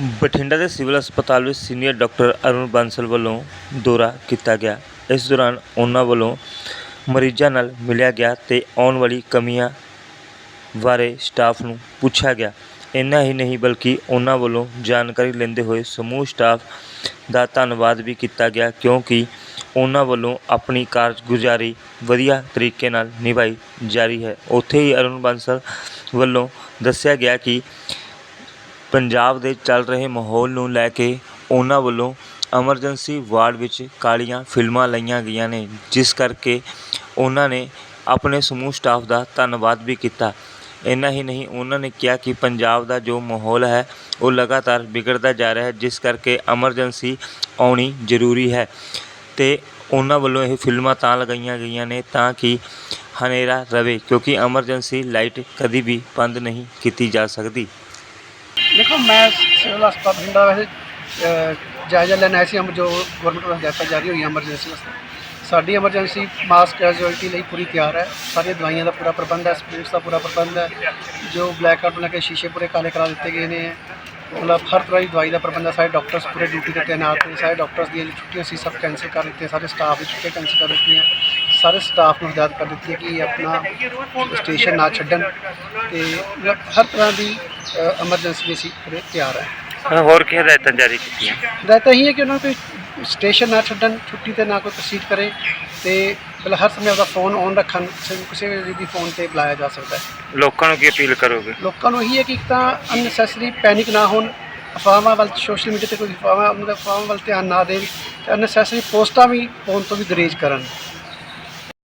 ਬਠਿੰਡਾ ਦੇ ਸਿਵਲ ਹਸਪਤਾਲ ਵਿੱਚ ਸੀਨੀਅਰ ਡਾਕਟਰ ਅਰੁਣ ਬਾਂਸਲ ਵੱਲੋਂ ਦੌਰਾ ਕੀਤਾ ਗਿਆ। ਇਸ ਦੌਰਾਨ ਉਹਨਾਂ ਵੱਲੋਂ ਮਰੀਜ਼ਾਂ ਨਾਲ ਮਿਲਿਆ ਗਿਆ ਤੇ ਆਉਣ ਵਾਲੀ ਕਮੀਆਂ ਬਾਰੇ ਸਟਾਫ ਨੂੰ ਪੁੱਛਿਆ ਗਿਆ। ਇੰਨਾ ਹੀ ਨਹੀਂ ਬਲਕਿ ਉਹਨਾਂ ਵੱਲੋਂ ਜਾਣਕਾਰੀ ਲੈਂਦੇ ਹੋਏ ਸਮੂਹ ਸਟਾਫ ਦਾ ਧੰਨਵਾਦ ਵੀ ਕੀਤਾ ਗਿਆ ਕਿਉਂਕਿ ਉਹਨਾਂ ਵੱਲੋਂ ਆਪਣੀ ਕਾਰਜਗੁਜ਼ਾਰੀ ਵਧੀਆ ਤਰੀਕੇ ਨਾਲ ਨਿਭਾਈ ਜਾ ਰਹੀ ਹੈ। ਉੱਥੇ ਹੀ ਅਰੁਣ ਬਾਂਸਲ ਵੱਲੋਂ ਦੱਸਿਆ ਗਿਆ ਕਿ ਪੰਜਾਬ ਦੇ ਚੱਲ ਰਹੇ ਮਾਹੌਲ ਨੂੰ ਲੈ ਕੇ ਉਹਨਾਂ ਵੱਲੋਂ ਐਮਰਜੈਂਸੀ ਵਾਰਡ ਵਿੱਚ ਕਾਲੀਆਂ ਫਿਲਮਾਂ ਲਈਆਂ ਗਈਆਂ ਨੇ, ਜਿਸ ਕਰਕੇ ਉਹਨਾਂ ਨੇ ਆਪਣੇ ਸਮੂਹ ਸਟਾਫ ਦਾ ਧੰਨਵਾਦ ਵੀ ਕੀਤਾ। ਇੰਨਾ ਹੀ ਨਹੀਂ, ਉਹਨਾਂ ਨੇ ਕਿਹਾ ਕਿ ਪੰਜਾਬ ਦਾ ਜੋ ਮਾਹੌਲ ਹੈ, ਉਹ ਲਗਾਤਾਰ ਵਿਗੜਦਾ ਜਾ ਰਿਹਾ ਹੈ, ਜਿਸ ਕਰਕੇ ਐਮਰਜੈਂਸੀ ਆਉਣੀ ਜ਼ਰੂਰੀ ਹੈ। ਅਤੇ ਉਹਨਾਂ ਵੱਲੋਂ ਇਹ ਫਿਲਮਾਂ ਤਾਂ ਲਗਾਈਆਂ ਗਈਆਂ ਨੇ ਤਾਂ ਕਿ ਹਨੇਰਾ ਰਵੇ, ਕਿਉਂਕਿ ਐਮਰਜੈਂਸੀ ਲਾਈਟ ਕਦੀ ਵੀ ਬੰਦ ਨਹੀਂ ਕੀਤੀ ਜਾ ਸਕਦੀ। ਦੇਖੋ, ਮੈਂ ਸਿਵਲ ਹਸਪਤਾਲ ਬਠਿੰਡਾ ਵੈਸੇ ਜਾਇਜ਼ਾ ਲੈਣ ਆਇਆ ਸੀ ਹਮ ਜੋ ਗਵਰਨਮੈਂਟ ਵੱਲੋਂ ਹਦਾਇਤਾਂ ਜਾਰੀ ਹੋਈਆਂ ਐਮਰਜੈਂਸੀ ਵਾਸਤੇ। ਸਾਡੀ ਐਮਰਜੈਂਸੀ ਮਾਸ ਕੈਜੁਅਲਟੀ ਲਈ ਪੂਰੀ ਤਿਆਰ ਹੈ। ਸਾਰੀਆਂ ਦਵਾਈਆਂ ਦਾ ਪੂਰਾ ਪ੍ਰਬੰਧ ਹੈ ਸਪਿਰਿਟਸ ਦਾ ਪੂਰਾ ਪ੍ਰਬੰਧ ਹੈ। ਜੋ ਬਲੈਕ ਆਊਟ ਲੈ ਕੇ ਸ਼ੀਸ਼ੇ ਪੂਰੇ ਕਾਲੇ ਕਰਾ ਦਿੱਤੇ ਗਏ ਨੇ। ਮਤਲਬ ਹਰ ਤਰ੍ਹਾਂ ਦੀ ਦਵਾਈ ਦਾ ਪ੍ਰਬੰਧ ਹੈ। ਸਾਰੇ ਡਾਕਟਰਸ ਪੂਰੇ ਡਿਊਟੀ ਤੇ ਤੈਨਾਤ ਨੇ। ਸਾਰੇ ਡਾਕਟਰਸ ਦੀਆਂ ਛੁੱਟੀਆਂ ਸੀ ਸਭ ਕੈਂਸਲ ਕਰ ਦਿੱਤੀਆਂ ਸਾਰੇ ਸਟਾਫ ਦੀ ਛੁੱਟੀਆਂ ਕੈਂਸਲ ਕਰ ਦਿੱਤੀਆਂ। ਸਾਰੇ ਸਟਾਫ ਨੂੰ ਹਦਾਇਤ ਕਰ ਦਿੱਤੀ ਕਿ ਆਪਣਾ ਸਟੇਸ਼ਨ ਨਾ ਛੱਡਣ ਤੇ ਮਤਲਬ ਹਰ ਤਰ੍ਹਾਂ ਦੀ ਐਮਰਜੈਂਸੀ ਅਸੀਂ ਪੂਰੇ ਤਿਆਰ ਹੈ। ਹੋਰ ਕੀ ਹਦਾਇਤਾਂ ਜਾਰੀ ਕੀਤੀਆਂ? ਹਦਾਇਤ ਇਹੀ ਹੈ ਕਿ ਉਹਨਾਂ ਨੂੰ ਕੋਈ ਸਟੇਸ਼ਨ ਨਾ ਛੱਡਣ ਛੁੱਟੀ ਤੇ ਨਾ ਕੋਈ ਪ੍ਰੋਸੀਡ ਕਰੇ ਤੇ ਮਤਲਬ ਹਰ ਸਮੇਂ ਉਹਦਾ ਫੋਨ ਔਨ ਰੱਖਣ ਕਿਸੇ ਕਿਸੇ ਵੀ ਫੋਨ ਤੇ ਬੁਲਾਇਆ ਜਾ ਸਕਦਾ ਹੈ। ਲੋਕਾਂ ਨੂੰ ਕੀ ਅਪੀਲ ਕਰੋਗੇ? ਲੋਕਾਂ ਨੂੰ ਇਹੀ ਹੈ ਕਿ ਇੱਕ ਤਾਂ ਅਨਨੈਸੈਸਰੀ ਪੈਨਿਕ ਨਾ ਹੋਣ ਅਫਵਾਹਾਂ ਵੱਲ ਸੋਸ਼ਲ ਮੀਡੀਆ ਤੇ ਕੋਈ ਅਫਵਾਹਾਂ ਉਹਨਾਂ ਦਾ ਅਫਵਾਹਾਂ ਵੱਲ ਧਿਆਨ ਨਾ ਦੇਣ ਤੇ ਅਨਨੈਸੈਸਰੀ ਪੋਸਟਾਂ ਵੀ ਪਾਉਣ ਤੋਂ ਵੀ ਗਰੇਜ ਕਰਨ।